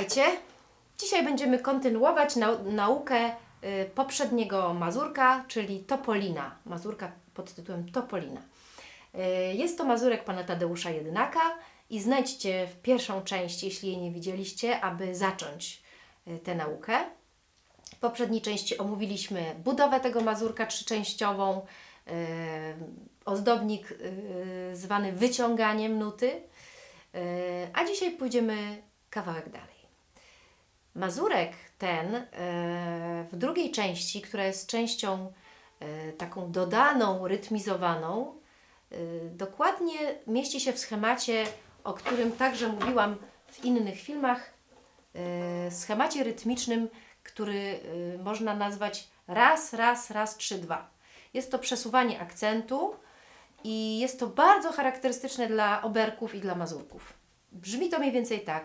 Witajcie! Dzisiaj będziemy kontynuować nau- naukę y, poprzedniego mazurka, czyli Topolina. Mazurka pod tytułem Topolina. Y, Jest to mazurek pana Tadeusza Jednaka i znajdźcie w pierwszą część, jeśli jej nie widzieliście, aby zacząć y, tę naukę. W poprzedniej części omówiliśmy budowę tego mazurka trzyczęściową, y, ozdobnik y, zwany wyciąganiem nuty, y, a dzisiaj pójdziemy kawałek dalej. Mazurek ten e, w drugiej części, która jest częścią e, taką dodaną, rytmizowaną, e, dokładnie mieści się w schemacie, o którym także mówiłam w innych filmach, schemacie rytmicznym, który można nazwać raz, raz, raz, trzy, dwa. Jest to przesuwanie akcentu i jest to bardzo charakterystyczne dla oberków i dla mazurków. Brzmi to mniej więcej tak.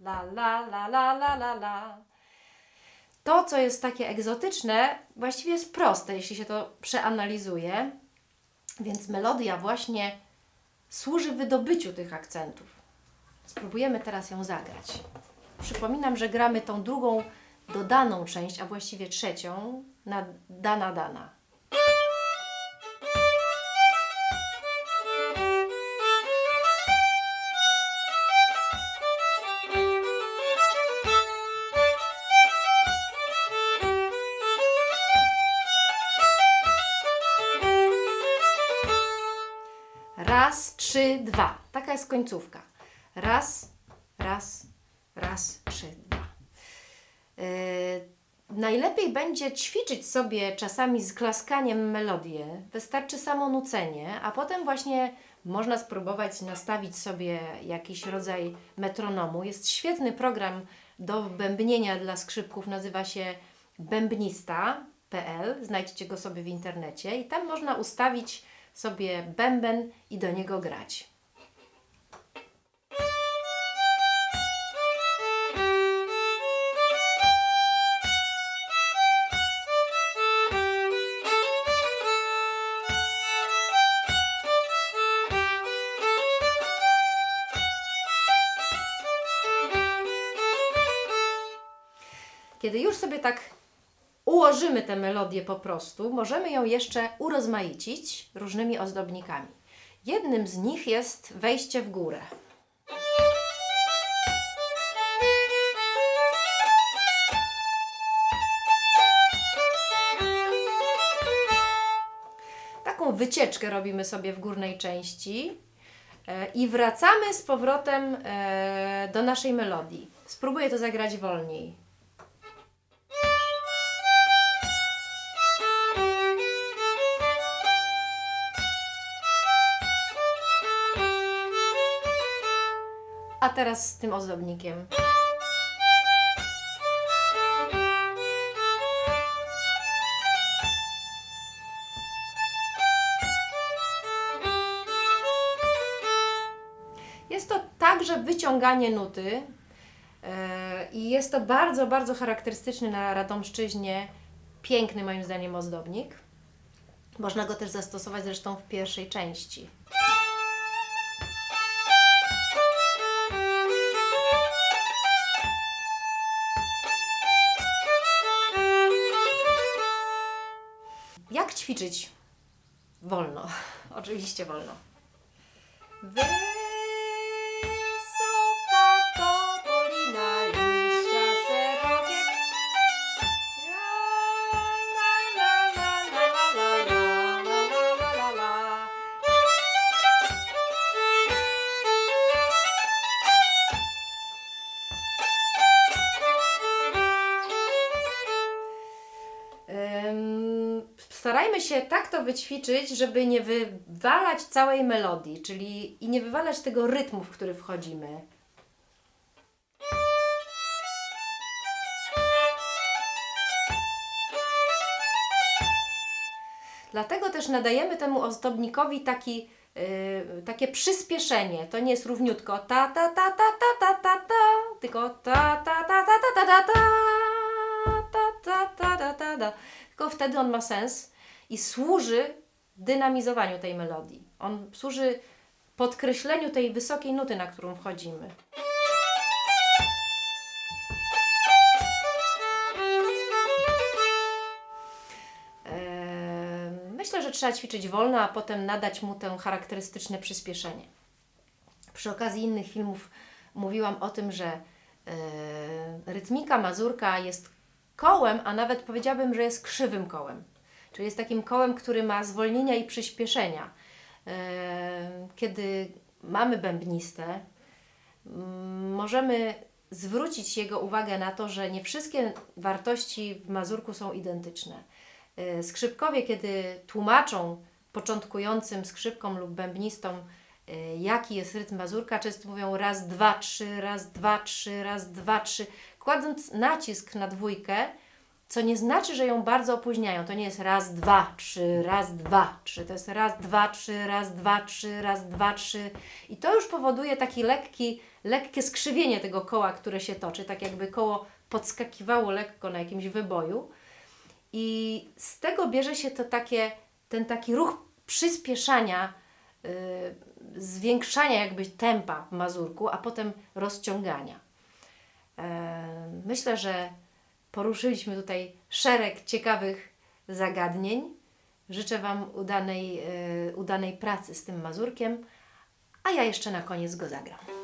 La la la la la la la. To, co jest takie egzotyczne, właściwie jest proste, jeśli się to przeanalizuje. Więc melodia właśnie służy wydobyciu tych akcentów. Spróbujemy teraz ją zagrać. Przypominam, że gramy tą drugą dodaną część, a właściwie trzecią, na dana dana. Raz, trzy, dwa. Taka jest końcówka. Raz, raz, raz, trzy, dwa. Yy, najlepiej będzie ćwiczyć sobie czasami z klaskaniem melodię. Wystarczy samo nucenie, a potem właśnie można spróbować nastawić sobie jakiś rodzaj metronomu. Jest świetny program do bębnienia dla skrzypków, nazywa się bębnista.pl. Znajdźcie go sobie w internecie i tam można ustawić sobie bęben i do niego grać. Kiedy już sobie tak ułożymy tę melodię po prostu, możemy ją jeszcze urozmaicić różnymi ozdobnikami. Jednym z nich jest wejście w górę. Taką wycieczkę robimy sobie w górnej części e, i wracamy z powrotem e, do naszej melodii. Spróbuję to zagrać wolniej. Teraz z tym ozdobnikiem. Jest to także wyciąganie nuty e, i jest to bardzo, bardzo charakterystyczny na Radomszczyźnie, piękny moim zdaniem ozdobnik. Można go też zastosować zresztą w pierwszej części. Ćwiczyć? Wolno. Oczywiście wolno. Wysoka się tak to wyćwiczyć, żeby nie wywalać całej melodii, czyli i nie wywalać tego rytmu, w który wchodzimy. Dlatego też nadajemy temu ozdobnikowi taki, yy, takie przyspieszenie. To nie jest równiutko ta ta ta ta ta ta ta ta, tylko ta ta ta ta ta ta ta ta ta ta ta ta ta. Tylko wtedy on ma sens i służy dynamizowaniu tej melodii. On służy podkreśleniu tej wysokiej nuty, na którą wchodzimy. Eee, Myślę, że trzeba ćwiczyć wolno, a potem nadać mu to charakterystyczne przyspieszenie. Przy okazji innych filmów mówiłam o tym, że e, rytmika mazurka jest kołem, a nawet powiedziałabym, że jest krzywym kołem. Czyli jest takim kołem, który ma zwolnienia i przyspieszenia. E, Kiedy mamy bębnistę, możemy zwrócić jego uwagę na to, że nie wszystkie wartości w mazurku są identyczne. E, Skrzypkowie, kiedy tłumaczą początkującym skrzypkom lub bębnistom, e, jaki jest rytm mazurka, często mówią raz, dwa, trzy, raz, dwa, trzy, raz, dwa, trzy, kładąc nacisk na dwójkę, co nie znaczy, że ją bardzo opóźniają. To nie jest raz, dwa, trzy, raz, dwa, trzy. To jest raz, dwa, trzy, raz, dwa, trzy, raz, dwa, trzy. I to już powoduje taki lekki, lekkie skrzywienie tego koła, które się toczy, tak jakby koło podskakiwało lekko na jakimś wyboju. I z tego bierze się to takie, ten taki ruch przyspieszania, yy, zwiększania jakby tempa w mazurku, a potem rozciągania. E, Myślę, że poruszyliśmy tutaj szereg ciekawych zagadnień. Życzę Wam udanej, e, udanej pracy z tym mazurkiem, a ja jeszcze na koniec go zagram.